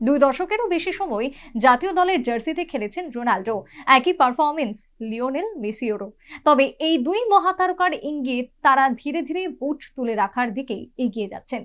দুই দশকেরও বেশি সময় জাতীয় দলের জার্সিতে খেলেছেন রোনাল্ডো। একই পারফরমেন্স লিওনেল মেসিওরও তবে এই দুই মহাতারকার ইঙ্গিত তারা ধীরে ধীরে বুট তুলে রাখার দিকে এগিয়ে যাচ্ছেন।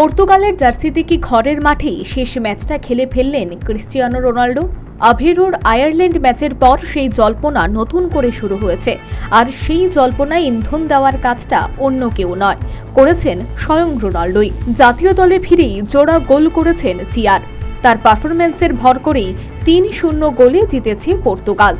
পর্তুগালের জার্সিতে কি ঘরের মাঠেই শেষ ম্যাচটা খেলে ফেললেন ক্রিশ্চিয়ানো রোনাল্ডো? আভেরোর আয়ারল্যান্ড ম্যাচের পর সেই জল্পনা নতুন করে শুরু হয়েছে। আর সেই জল্পনায় ইন্ধন দেওয়ার কাজটা অন্য কেউ নয়, করেছেন স্বয়ং রোনাল্ডোই। জাতীয় দলে ফিরেই জোড়া গোল করেছেন সিয়ার তার পারফরম্যান্সের ভর করেই তিন শূন্য গোলে জিতেছে পর্তুগাল।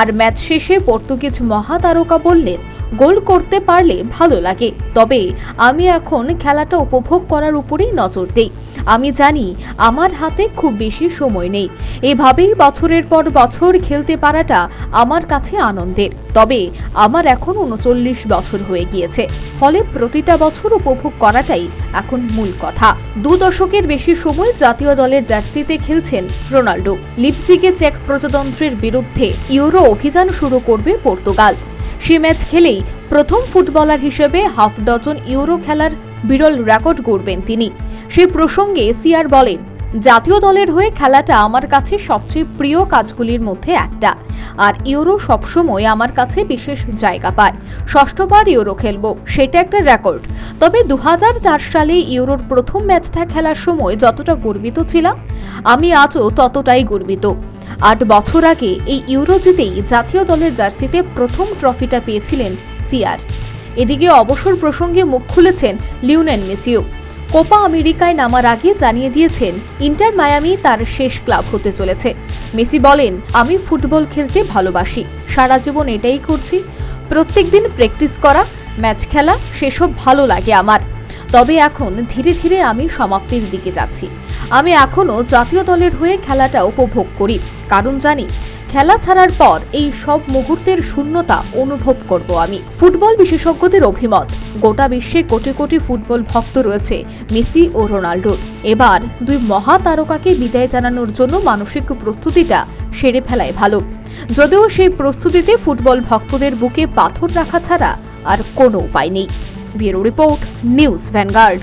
আর ম্যাচ শেষে পর্তুগিজ মহাতারকা বললেন গোল করতে পারলে ভালো লাগে। তবে আমি এখন খেলাটা উপভোগ করার উপরেই নজর দেই। আমি জানি আমার হাতে খুব বেশি সময় নেই। এভাবেই বছরের পর বছর খেলতে পারাটা আমার কাছে আনন্দের। তবে আমার এখন উনচল্লিশ বছর হয়ে গিয়েছে। ফলে প্রতিটা বছর উপভোগ করাটাই এখন মূল কথা। দু দশকের বেশি সময় জাতীয় দলের জার্সিতে খেলছেন রোনাল্ডো। লিপজিগে চেক প্রজাতন্ত্রের বিরুদ্ধে ইউরো অভিযান শুরু করবে পর্তুগাল। সে ম্যাচ খেলেই প্রথম ফুটবলার হিসেবে হাফ ডজন ইউরো খেলার বিরল রেকর্ড গড়বেন তিনি। সে প্রসঙ্গে সিয়ার বলেন, জাতীয় দলের হয়ে খেলাটা আমার কাছে সবচেয়ে প্রিয় কাজগুলির মধ্যে একটা। আর ইউরো সবসময় আমার কাছে বিশেষ জায়গা পায়। ষষ্ঠবার ইউরো খেলব, সেটা একটা রেকর্ড। তবে দু হাজার চার সালে ইউরোর প্রথম ম্যাচটা খেলার সময় যতটা গর্বিত ছিলাম, আমি আজও ততটাই গর্বিত। আট বছর আগে এই ইউরো জিতেই জাতীয় দলের জার্সিতে প্রথম ট্রফিটা পেয়েছিলেন সিয়ার এদিকে অবসর প্রসঙ্গে মুখ খুলেছেন লিওনেল মেসিও কোপা আমেরিকায় নামার আগে জানিয়ে দিয়েছেন, ইন্টার মায়ামি তার শেষ ক্লাব হতে চলেছে। মেসি বলেন, আমি ফুটবল খেলতে ভালোবাসি। সারা জীবন এটাই করছি। প্রত্যেকদিন প্র্যাকটিস করা, ম্যাচ খেলা, সেসব ভালো লাগে আমার। তবে এখন ধীরে ধীরে আমি সমাপ্তির দিকে যাচ্ছি। আমি এখনও জাতীয় দলের হয়ে খেলাটা উপভোগ করি। কারণ জানি, খেলা ছাড়ার পর এই সব মুহূর্তের শূন্যতা অনুভব করব আমি। ফুটবল বিশেষজ্ঞদের অভিমত, গোটা বিশ্বে কোটি কোটি ফুটবল ভক্ত রয়েছে মেসি ও রোনাল্ডোর এবার দুই মহা তারকাকে বিদায় জানানোর জন্য মানসিক প্রস্তুতিটা সেরে ফেলায় ভালো। যদিও সেই প্রস্তুতিতে ফুটবল ভক্তদের বুকে পাথর রাখা ছাড়া আর কোনো উপায় নেই। Bureau report, news vanguard.